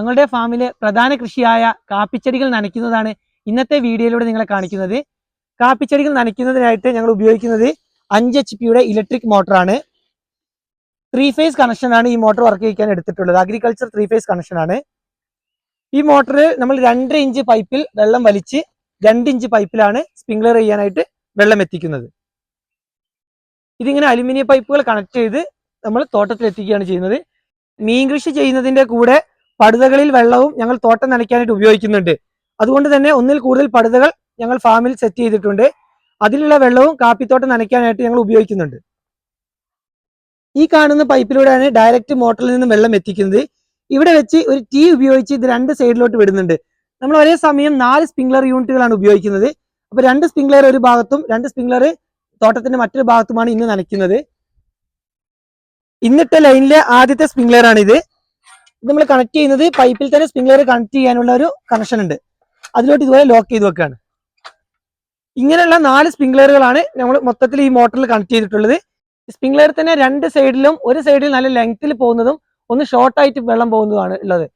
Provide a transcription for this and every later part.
ഞങ്ങളുടെ ഫാമിലെ പ്രധാന കൃഷിയായ കാപ്പിച്ചെടികൾ നനയ്ക്കുന്നതാണ് ഇന്നത്തെ വീഡിയോയിലൂടെ നിങ്ങളെ കാണിക്കുന്നത്. കാപ്പിച്ചെടികൾ നനയ്ക്കുന്നതിനായിട്ട് ഞങ്ങൾ ഉപയോഗിക്കുന്നത് അഞ്ച് എച്ച് പിയുടെ ഇലക്ട്രിക് മോട്ടറാണ് ത്രീ ഫേസ് കണക്ഷനാണ് ഈ മോട്ടർ വർക്ക് ചെയ്യാൻ എടുത്തിട്ടുള്ളത്. അഗ്രികൾച്ചർ ത്രീ ഫേസ് കണക്ഷനാണ് ഈ മോട്ടർ നമ്മൾ രണ്ടര ഇഞ്ച് പൈപ്പിൽ വെള്ളം വലിച്ച് രണ്ട് ഇഞ്ച് പൈപ്പിലാണ് സ്പ്രിംഗ്ലർ ചെയ്യാനായിട്ട് വെള്ളം എത്തിക്കുന്നത്. ഇതിങ്ങനെ അലുമിനിയം പൈപ്പുകൾ കണക്ട് ചെയ്ത് നമ്മൾ തോട്ടത്തിൽ എത്തിക്കുകയാണ് ചെയ്യുന്നത്. മീൻ കൃഷി ചെയ്യുന്നതിന്റെ കൂടെ പടുതകളിൽ വെള്ളവും ഞങ്ങൾ തോട്ടം നനയ്ക്കാനായിട്ട് ഉപയോഗിക്കുന്നുണ്ട്. അതുകൊണ്ട് തന്നെ ഒന്നിൽ കൂടുതൽ പടുതകൾ ഞങ്ങൾ ഫാമിൽ സെറ്റ് ചെയ്തിട്ടുണ്ട്. അതിലുള്ള വെള്ളവും കാപ്പിത്തോട്ടം നനയ്ക്കാനായിട്ട് ഞങ്ങൾ ഉപയോഗിക്കുന്നുണ്ട്. ഈ കാണുന്ന പൈപ്പിലൂടെയാണ് ഡയറക്റ്റ് മോട്ടറിൽ നിന്ന് വെള്ളം എത്തിക്കുന്നത്. ഇവിടെ വെച്ച് ഒരു ടീ ഉപയോഗിച്ച് ഇത് രണ്ട് സൈഡിലോട്ട് വിടുന്നുണ്ട്. നമ്മൾ ഒരേ സമയം നാല് സ്പ്രിംഗ്ലർ യൂണിറ്റുകളാണ് ഉപയോഗിക്കുന്നത്. അപ്പൊ രണ്ട് സ്പ്രിംഗ്ലർ ഒരു ഭാഗത്തും രണ്ട് സ്പ്രിംഗ്ലർ തോട്ടത്തിന്റെ മറ്റൊരു ഭാഗത്തുമാണ് ഇന്ന് നനയ്ക്കുന്നത്. ഇന്നിട്ട ലൈനിലെ ആദ്യത്തെ സ്പ്രിംഗ്ലർ ആണ് ഇത് നമ്മൾ കണക്ട് ചെയ്യുന്നത് പൈപ്പിൽ തന്നെ സ്പ്രിംഗ്ലർ കണക്ട് ചെയ്യാനുള്ള ഒരു കണക്ഷൻ ഉണ്ട്. അതിലോട്ട് ഇതുപോലെ ലോക്ക് ചെയ്ത് വെക്കുകയാണ് ഇങ്ങനെയുള്ള നാല് സ്പ്രിംഗ്ലറുകളാണ് നമ്മൾ മൊത്തത്തിൽ ഈ മോട്ടറിൽ കണക്ട് ചെയ്തിട്ടുള്ളത്. സ്പ്രിംഗ്ലർ തന്നെ രണ്ട് സൈഡിലും ഒരു സൈഡിൽ നല്ല ലെങ്ത്തിൽ പോകുന്നതും ഒന്ന് ഷോർട്ടായിട്ട് വെള്ളം പോകുന്നതുമാണ് ഉള്ളത്.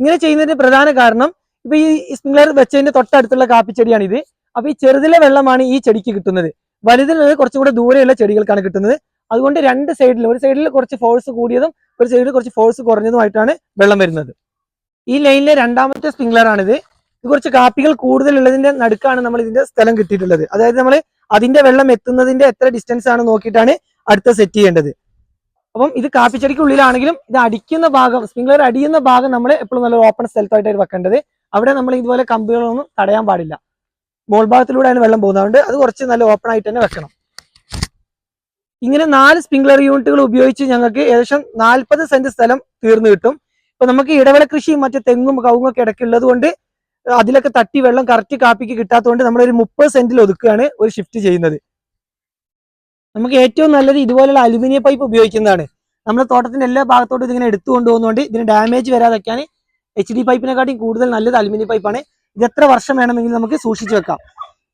ഇങ്ങനെ ചെയ്യുന്നതിന്റെ പ്രധാന കാരണം ഇപ്പൊ ഈ സ്പ്രിംഗ്ലർ വെച്ചതിന്റെ തൊട്ടടുത്തുള്ള കാപ്പിച്ചെടിയാണ് ഇത് അപ്പൊ ഈ ചെറുതിലെ വെള്ളമാണ് ഈ ചെടിക്ക് കിട്ടുന്നത്. നിന്ന് കുറച്ചും കൂടെ ദൂരെയുള്ള ചെടികൾക്കാണ് കിട്ടുന്നത്. അതുകൊണ്ട് രണ്ട് സൈഡിൽ ഒരു സൈഡിൽ കുറച്ച് ഫോഴ്സ് കൂടിയതും ഒരു സൈഡിൽ കുറച്ച് ഫോഴ്സ് കുറഞ്ഞതുമായിട്ടാണ് വെള്ളം വരുന്നത്. ഈ ലൈനിലെ രണ്ടാമത്തെ സ്പ്രിംഗ്ലർ ആണിത്. ഇത് കുറച്ച് കാപ്പികൾ കൂടുതലുള്ളതിന്റെ നടുക്കാണ് നമ്മൾ ഇതിന്റെ സ്ഥലം കിട്ടിയിട്ടുള്ളത്. അതായത് നമ്മൾ അതിന്റെ വെള്ളം എത്തുന്നതിന്റെ എത്ര ഡിസ്റ്റൻസ് ആണ് നോക്കിയിട്ടാണ് അടുത്ത സെറ്റ് ചെയ്യേണ്ടത്. അപ്പം ഇത് കാപ്പിച്ചെടിക്കുള്ളിലാണെങ്കിലും ഇത് അടിക്കുന്ന ഭാഗം സ്പ്രിംഗ്ലർ അടിയുന്ന ഭാഗം നമ്മൾ എപ്പോഴും നല്ല ഓപ്പൺ സ്ഥലത്തായിട്ടാണ് വെക്കേണ്ടത്. അവിടെ നമ്മൾ ഇതുപോലെ കമ്പികളൊന്നും തടയാൻ പാടില്ല. മോൾ ഭാഗത്തിലൂടെയാണ് വെള്ളം പോകുന്നത്. അതുകൊണ്ട് അത് കുറച്ച് നല്ല ഓപ്പൺ ആയിട്ട് തന്നെ വെക്കണം. ഇങ്ങനെ നാല് സ്പ്രിംഗ്ലർ യൂണിറ്റുകൾ ഉപയോഗിച്ച് ഞങ്ങൾക്ക് ഏകദേശം നാൽപ്പത് സെന്റ് സ്ഥലം തീർന്നു കിട്ടും. ഇപ്പൊ നമുക്ക് ഇടവേള കൃഷിയും മറ്റു തെങ്ങും കവുങ്ങും ഒക്കെ ഇടയ്ക്കുള്ളത് കൊണ്ട് അതിലൊക്കെ തട്ടി വെള്ളം കറക്റ്റ് കാപ്പിക്ക് കിട്ടാത്തതുകൊണ്ട് നമ്മൾ ഒരു മുപ്പത് സെന്റിൽ ഒതുക്കുകയാണ് ഒരു ഷിഫ്റ്റ് ചെയ്യുന്നത്. നമുക്ക് ഏറ്റവും നല്ലത് ഇതുപോലെയുള്ള അലുമിനിയം പൈപ്പ് ഉപയോഗിക്കുന്നതാണ്. നമ്മുടെ തോട്ടത്തിന്റെ എല്ലാ ഭാഗത്തോട്ടും ഇതിങ്ങനെ എടുത്തു കൊണ്ടുപോകുന്നതുകൊണ്ട് ഇതിന് ഡാമേജ് വരാതൊക്കെയാണ് എച്ച് ഡി പൈപ്പിനെക്കാട്ടിയും കൂടുതൽ നല്ലത് അലുമിനിയം പൈപ്പാണ് ഇത് എത്ര വർഷം വേണമെങ്കിലും നമുക്ക് സൂക്ഷിച്ചു വെക്കാം.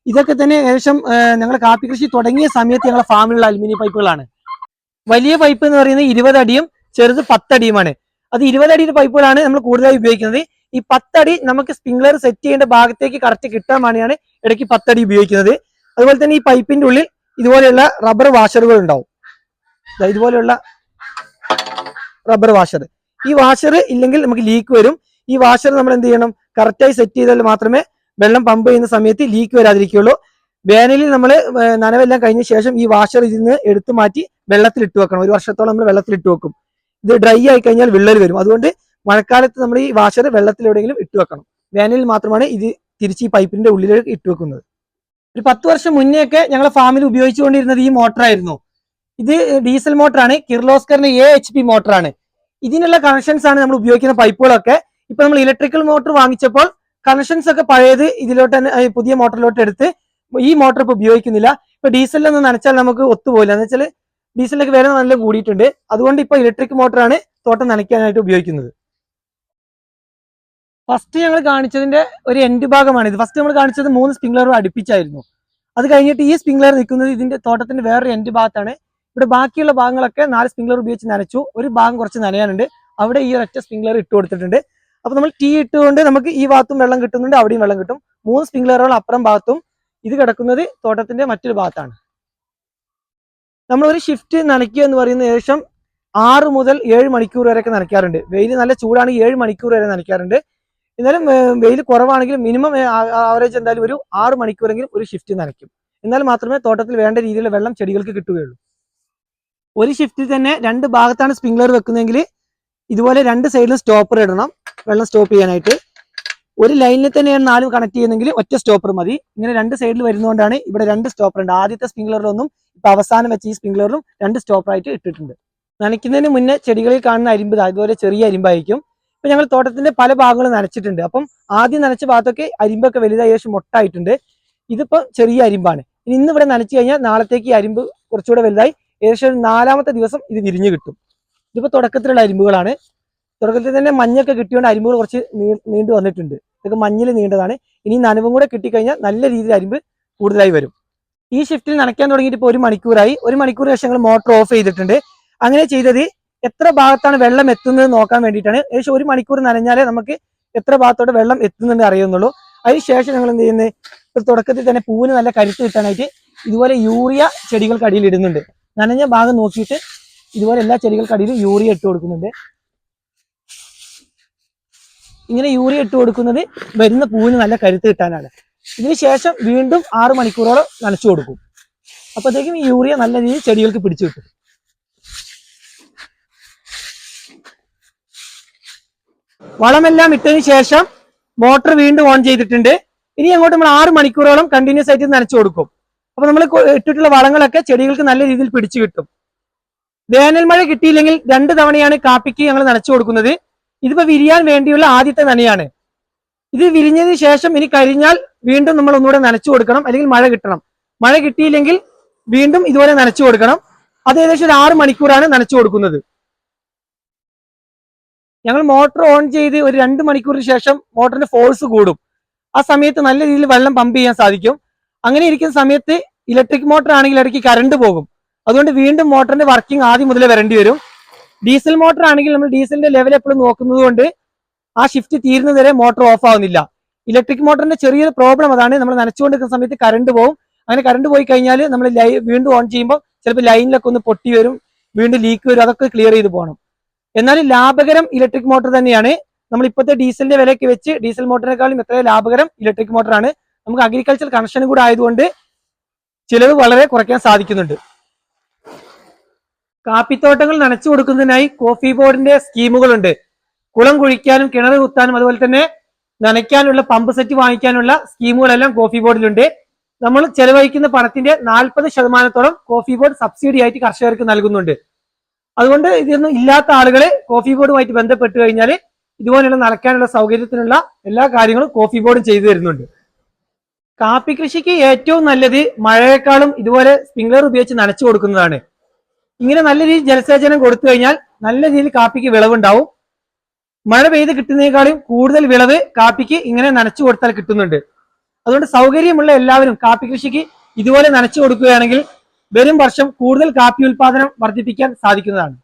ഇതൊക്കെ തന്നെ ഏകദേശം ഞങ്ങൾ കാപ്പി കൃഷി തുടങ്ങിയ സമയത്ത് ഞങ്ങളുടെ ഫാമിലുള്ള അലുമിനിയം പൈപ്പുകളാണ്. വലിയ പൈപ്പ് എന്ന് പറയുന്നത് ഇരുപത് അടിയും ചെറുത് പത്തടിയുമാണ് അത് ഇരുപത് അടിയുടെ പൈപ്പുകളാണ് നമ്മൾ കൂടുതലായി ഉപയോഗിക്കുന്നത്. ഈ പത്തടി നമുക്ക് സ്പ്രിംഗ്ലർ സെറ്റ് ചെയ്യേണ്ട ഭാഗത്തേക്ക് കറക്റ്റ് കിട്ടാൻ വേണ്ടിയാണ് ഇടയ്ക്ക് പത്തടി ഉപയോഗിക്കുന്നത്. അതുപോലെ തന്നെ ഈ പൈപ്പിന്റെ ഉള്ളിൽ ഇതുപോലെയുള്ള റബ്ബർ വാഷറുകൾ ഉണ്ടാവും. ഇതുപോലെയുള്ള റബ്ബർ വാഷർ. ഈ വാഷർ ഇല്ലെങ്കിൽ നമുക്ക് ലീക്ക് വരും. ഈ വാഷർ നമ്മൾ എന്ത് ചെയ്യണം? കറക്റ്റായി സെറ്റ് ചെയ്താൽ മാത്രമേ വെള്ളം പമ്പ് ചെയ്യുന്ന സമയത്ത് ലീക്ക് വരാതിരിക്കുള്ളൂ വേനലിൽ നമ്മൾ നനവെല്ലാം കഴിഞ്ഞ ശേഷം ഈ വാഷർ ഇതിൽ നിന്ന് എടുത്തു മാറ്റി വെള്ളത്തിൽ ഇട്ട് വെക്കണം. ഒരു വർഷത്തോളം നമ്മൾ വെള്ളത്തിൽ ഇട്ട് വെക്കും. ഇത് ഡ്രൈ ആയി കഴിഞ്ഞാൽ വിള്ളൽ വരും. അതുകൊണ്ട് മഴക്കാലത്ത് നമ്മൾ ഈ വാഷർ വെള്ളത്തിൽ എവിടെയെങ്കിലും ഇട്ട് വെക്കണം. വേനലിൽ മാത്രമാണ് ഇത് തിരിച്ച് ഈ പൈപ്പിന്റെ ഉള്ളിലേക്ക് ഇട്ട് വെക്കുന്നത്. ഒരു പത്ത് വർഷം മുന്നേ ഒക്കെ ഞങ്ങൾ ഫാമിൽ ഉപയോഗിച്ചുകൊണ്ടിരുന്നത് ഈ മോട്ടറായിരുന്നു ഇത് ഡീസൽ മോട്ടറാണ് കിർലോസ്കറിന്റെ എ എച്ച് പി മോട്ടറാണ് ഇതിനുള്ള കണക്ഷൻസ് ആണ് നമ്മൾ ഉപയോഗിക്കുന്ന പൈപ്പുകളൊക്കെ ഇപ്പൊ നമ്മൾ ഇലക്ട്രിക്കൽ മോട്ടോർ വാങ്ങിച്ചപ്പോൾ കണക്ഷൻസ് ഒക്കെ പഴയത് ഇതിലോട്ട് തന്നെ പുതിയ മോട്ടറിലോട്ട് എടുത്ത് ഈ മോട്ടർ ഇപ്പൊ ഉപയോഗിക്കുന്നില്ല. ഇപ്പൊ ഡീസലിലൊന്ന് നനച്ചാൽ നമുക്ക് ഒത്തുപോയില്ല എന്ന് വെച്ചാൽ ഡീസലിലേക്ക് വില നല്ല കൂടിയിട്ടുണ്ട്. അതുകൊണ്ട് ഇപ്പൊ ഇലക്ട്രിക് മോട്ടറാണ് തോട്ടം നനയ്ക്കാനായിട്ട് ഉപയോഗിക്കുന്നത്. ഫസ്റ്റ് ഞങ്ങൾ കാണിച്ചതിന്റെ ഒരു എൻഡ് ഭാഗമാണ് ഇത്. ഫസ്റ്റ് നമ്മൾ കാണിച്ചത് മൂന്ന് സ്പ്രിംഗ്ലറും അടുപ്പിച്ചായിരുന്നു. അത് കഴിഞ്ഞിട്ട് ഈ സ്പ്രിംഗ്ലർ നിൽക്കുന്നത് ഇതിന്റെ തോട്ടത്തിന്റെ വേറൊരു എൻഡ് ഭാഗത്താണ്. ഇവിടെ ബാക്കിയുള്ള ഭാഗങ്ങളൊക്കെ നാല് സ്പ്രിംഗ്ലർ ഉപയോഗിച്ച് നനച്ചു. ഒരു ഭാഗം കുറച്ച് നനയാനുണ്ട്. അവിടെ ഈ ഒരൊറ്റ സ്പ്രിംഗ്ലർ ഇട്ട് കൊടുത്തിട്ടുണ്ട്. അപ്പൊ നമ്മൾ ടീ ഇട്ടുകൊണ്ട് നമുക്ക് ഈ ഭാഗത്തും വെള്ളം കിട്ടുന്നുണ്ട് അവിടെയും വെള്ളം കിട്ടും. മൂന്ന് സ്പ്രിംഗ്ലറുകൾ അപ്പുറം ഭാഗത്തും ഇത് കിടക്കുന്നത് തോട്ടത്തിന്റെ മറ്റൊരു ഭാഗത്താണ്. നമ്മൾ ഒരു ഷിഫ്റ്റ് നനയ്ക്കുക എന്ന് പറയുന്ന ഏകദേശം ആറ് മുതൽ ഏഴ് മണിക്കൂർ വരെയൊക്കെ നനയ്ക്കാറുണ്ട്. വെയിൽ നല്ല ചൂടാണെങ്കിൽ ഏഴ് മണിക്കൂർ വരെ നനയ്ക്കാറുണ്ട്. എന്നാലും വെയിൽ കുറവാണെങ്കിൽ മിനിമം ആവറേജ് എന്തായാലും ഒരു ആറ് മണിക്കൂറെങ്കിലും ഒരു ഷിഫ്റ്റ് നനയ്ക്കും. എന്നാൽ മാത്രമേ തോട്ടത്തിൽ വേണ്ട രീതിയിലുള്ള വെള്ളം ചെടികൾക്ക് കിട്ടുകയുള്ളൂ. ഒരു ഷിഫ്റ്റിൽ തന്നെ രണ്ട് ഭാഗത്താണ് സ്പ്രിംഗ്ലർ വെക്കുന്നതെങ്കിൽ ഇതുപോലെ രണ്ട് സൈഡിലും സ്റ്റോപ്പർ ഇടണം. വെള്ളം സ്റ്റോപ്പ് ചെയ്യാനായിട്ട് ഒരു ലൈനിൽ തന്നെയാണ് നാലും കണക്ട് ചെയ്യുന്നെങ്കിൽ ഒറ്റ സ്റ്റോപ്പർ മതി. ഇങ്ങനെ രണ്ട് സൈഡിൽ വരുന്നതുകൊണ്ടാണ് ഇവിടെ രണ്ട് സ്റ്റോപ്പർ ഉണ്ട്. ആദ്യത്തെ സ്പ്രിംഗ്ലറിലൊന്നും ഇപ്പൊ അവസാനം വെച്ച് ഈ സ്പ്രിംഗ്ലറിലും രണ്ട് സ്റ്റോപ്പർ ആയിട്ട് ഇട്ടിട്ടുണ്ട്. നനയ്ക്കുന്നതിന് മുന്നേ ചെടികളിൽ കാണുന്ന അരിമ്പ് അതുപോലെ ചെറിയ അരിമ്പായിരിക്കും. ഇപ്പൊ ഞങ്ങൾ തോട്ടത്തിന്റെ പല ഭാഗങ്ങളും നനച്ചിട്ടുണ്ട്. അപ്പം ആദ്യം നനച്ച ഭാഗത്തൊക്കെ അരിമ്പൊക്കെ വലുതായി ശേഷം മൊട്ടായിട്ടുണ്ട്. ഇതിപ്പോ ചെറിയ അരിമ്പാണ്. ഇനി ഇന്ന് ഇവിടെ നനച്ചു കഴിഞ്ഞാൽ നാളത്തേക്ക് ഈ അരിമ്പ് കുറച്ചുകൂടെ വലുതായി. ഏകദേശം നാലാമത്തെ ദിവസം ഇത് വിരിഞ്ഞു കിട്ടും. ഇതിപ്പോ തുടക്കത്തിലുള്ള അരിമ്പുകളാണ്. തുടക്കത്തിൽ തന്നെ മഞ്ഞൊക്കെ കിട്ടിയോണ്ട് അരിമ്പുകൾ കുറച്ച് നീണ്ടു വന്നിട്ടുണ്ട്. ഇതൊക്കെ മഞ്ഞിൽ നീണ്ടതാണ്. ഇനി നനവും കൂടെ കിട്ടിക്കഴിഞ്ഞാൽ നല്ല രീതിയിൽ അരിമ്പ് കൂടുതലായി വരും. ഈ ഷിഫ്റ്റിൽ നനയ്ക്കാൻ തുടങ്ങിയിട്ട് ഇപ്പോൾ ഒരു മണിക്കൂറായി. ഒരു മണിക്കൂർ ശേഷം ഞങ്ങൾ മോട്ടർ ഓഫ് ചെയ്തിട്ടുണ്ട്. അങ്ങനെ ചെയ്തത് എത്ര ഭാഗത്താണ് വെള്ളം എത്തുന്നത് നോക്കാൻ വേണ്ടിയിട്ടാണ്. ഏകദേശം ഒരു മണിക്കൂർ നനഞ്ഞാലേ നമുക്ക് എത്ര ഭാഗത്തോടെ വെള്ളം എത്തുന്നുണ്ട് അറിയുന്നുള്ളൂ. അതിനുശേഷം ഞങ്ങൾ എന്ത് ചെയ്യുന്നത് തുടക്കത്തിൽ തന്നെ പൂവിന് നല്ല കരുത്ത് കിട്ടാനായിട്ട് ഇതുപോലെ യൂറിയ ചെടികൾക്ക് അടിയിൽ ഇടുന്നുണ്ട്. നനഞ്ഞ ഭാഗം നോക്കിയിട്ട് ഇതുപോലെ എല്ലാ ചെടികൾക്കടിയിലും യൂറിയ ഇട്ട് കൊടുക്കുന്നുണ്ട്. ഇങ്ങനെ യൂറിയ ഇട്ട് കൊടുക്കുന്നത് വരുന്ന പൂവിന് നല്ല കരുത്ത് കിട്ടാനാണ്. ഇതിന് ശേഷം വീണ്ടും ആറ് മണിക്കൂറോളം നനച്ചു കൊടുക്കും. അപ്പോഴത്തേക്കും ഈ യൂറിയ നല്ല രീതിയിൽ ചെടികൾക്ക് പിടിച്ചു കിട്ടും. വളമെല്ലാം ഇട്ടതിന് ശേഷം മോട്ടർ വീണ്ടും ഓൺ ചെയ്തിട്ടുണ്ട്. ഇനി അങ്ങോട്ട് നമ്മൾ ആറ് മണിക്കൂറോളം കണ്ടിന്യൂസ് ആയിട്ട് നനച്ചു കൊടുക്കും. അപ്പൊ നമ്മൾ ഇട്ടിട്ടുള്ള വളങ്ങളൊക്കെ ചെടികൾക്ക് നല്ല രീതിയിൽ പിടിച്ചു കിട്ടും. വേനൽ മഴ കിട്ടിയില്ലെങ്കിൽ രണ്ട് തവണയാണ് കാപ്പിക്ക് ഞങ്ങൾ നനച്ചു കൊടുക്കുന്നത്. ഇതിപ്പോ വിരിയാൻ വേണ്ടിയുള്ള ആദ്യത്തെ നനയാണ്. ഇത് വിരിഞ്ഞതിന് ശേഷം ഇനി കരിഞ്ഞാൽ വീണ്ടും നമ്മൾ ഒന്നുകൂടെ നനച്ചു കൊടുക്കണം അല്ലെങ്കിൽ മഴ കിട്ടണം. മഴ കിട്ടിയില്ലെങ്കിൽ വീണ്ടും ഇതുപോലെ നനച്ചു കൊടുക്കണം. അത് ഏകദേശം ഒരു ആറ് മണിക്കൂറാണ് നനച്ചു കൊടുക്കുന്നത്. ഞങ്ങൾ മോട്ടോർ ഓൺ ചെയ്ത് ഒരു രണ്ട് മണിക്കൂറിന് ശേഷം മോട്ടറിന്റെ ഫോഴ്സ് കൂടും. ആ സമയത്ത് നല്ല രീതിയിൽ വെള്ളം പമ്പ് ചെയ്യാൻ സാധിക്കും. അങ്ങനെ ഇരിക്കുന്ന സമയത്ത് ഇലക്ട്രിക് മോട്ടർ ആണെങ്കിൽ ഇടയ്ക്ക് കറണ്ട് പോകും. അതുകൊണ്ട് വീണ്ടും മോട്ടറിന്റെ വർക്കിംഗ് ആദ്യം മുതലേ വരേണ്ടി വരും. ഡീസൽ മോട്ടർ ആണെങ്കിൽ നമ്മൾ ഡീസലിന്റെ ലെവൽ എപ്പോഴും നോക്കുന്നത് കൊണ്ട് ആ ഷിഫ്റ്റ് തീരുന്നത് വരെ മോട്ടോർ ഓഫ് ആവുന്നില്ല. ഇലക്ട്രിക് മോട്ടറിന്റെ ചെറിയൊരു പ്രോബ്ലം അതാണ്. നമ്മൾ നനച്ചുകൊണ്ടിരിക്കുന്ന സമയത്ത് കറണ്ട് പോകും അങ്ങനെ കറണ്ട് പോയി കഴിഞ്ഞാൽ നമ്മൾ വീണ്ടും ഓൺ ചെയ്യുമ്പോൾ ചിലപ്പോൾ ലൈനിലൊക്കെ ഒന്ന് പൊട്ടി വരും വീണ്ടും ലീക്ക് വരും അതൊക്കെ ക്ലിയർ ചെയ്ത് പോകണം എന്നാൽ ലാഭകരം ഇലക്ട്രിക് മോട്ടോർ തന്നെയാണ്. നമ്മൾ ഇപ്പോഴത്തെ ഡീസലിന്റെ വിലയ്ക്ക് വെച്ച് ഡീസൽ മോട്ടറിനേക്കാളും എത്രയോ ലാഭകരം ഇലക്ട്രിക് മോട്ടറാണ് നമുക്ക് അഗ്രികൾച്ചർ കണക്ഷൻ കൂടെ ആയതുകൊണ്ട് ചിലവ് വളരെ കുറയ്ക്കാൻ സാധിക്കുന്നുണ്ട്. കാപ്പിത്തോട്ടങ്ങൾ നനച്ചു കൊടുക്കുന്നതിനായി കോഫി ബോർഡിന്റെ സ്കീമുകളുണ്ട്. കുളം കുഴിക്കാനും കിണർ കുത്താനും അതുപോലെ തന്നെ നനയ്ക്കാനുള്ള പമ്പ് സെറ്റ് വാങ്ങിക്കാനുള്ള സ്കീമുകളെല്ലാം കോഫി ബോർഡിലുണ്ട് നമ്മൾ ചെലവഴിക്കുന്ന പണത്തിന്റെ നാൽപ്പത് ശതമാനത്തോളം കോഫി ബോർഡ് സബ്സിഡി ആയിട്ട് കർഷകർക്ക് നൽകുന്നുണ്ട്. അതുകൊണ്ട് ഇതൊന്നും ഇല്ലാത്ത ആളുകളെ കോഫി ബോർഡുമായിട്ട് ബന്ധപ്പെട്ട് കഴിഞ്ഞാൽ ഇതുപോലെയുള്ള നനയ്ക്കാനുള്ള സൗകര്യത്തിനുള്ള എല്ലാ കാര്യങ്ങളും കോഫി ബോർഡും ചെയ്തു തരുന്നുണ്ട്. കാപ്പി കൃഷിക്ക് ഏറ്റവും നല്ലത് മഴയെക്കാളും ഇതുപോലെ സ്പ്രിംഗ്ലർ ഉപയോഗിച്ച് നനച്ചു കൊടുക്കുന്നതാണ്. ഇങ്ങനെ നല്ല രീതിയിൽ ജലസേചനം കൊടുത്തു കഴിഞ്ഞാൽ നല്ല രീതിയിൽ കാപ്പിക്ക് വിളവുണ്ടാവും. മഴ പെയ്ത് കിട്ടുന്നതിനേക്കാളും കൂടുതൽ വിളവ് കാപ്പിക്ക് ഇങ്ങനെ നനച്ചു കൊടുത്താൽ കിട്ടുന്നുണ്ട്. അതുകൊണ്ട് സൗകര്യമുള്ള എല്ലാവരും കാപ്പി കൃഷിക്ക് ഇതുപോലെ നനച്ചു കൊടുക്കുകയാണെങ്കിൽ വരും വർഷം കൂടുതൽ കാപ്പി ഉൽപാദനം വർദ്ധിപ്പിക്കാൻ സാധിക്കുന്നതാണ്.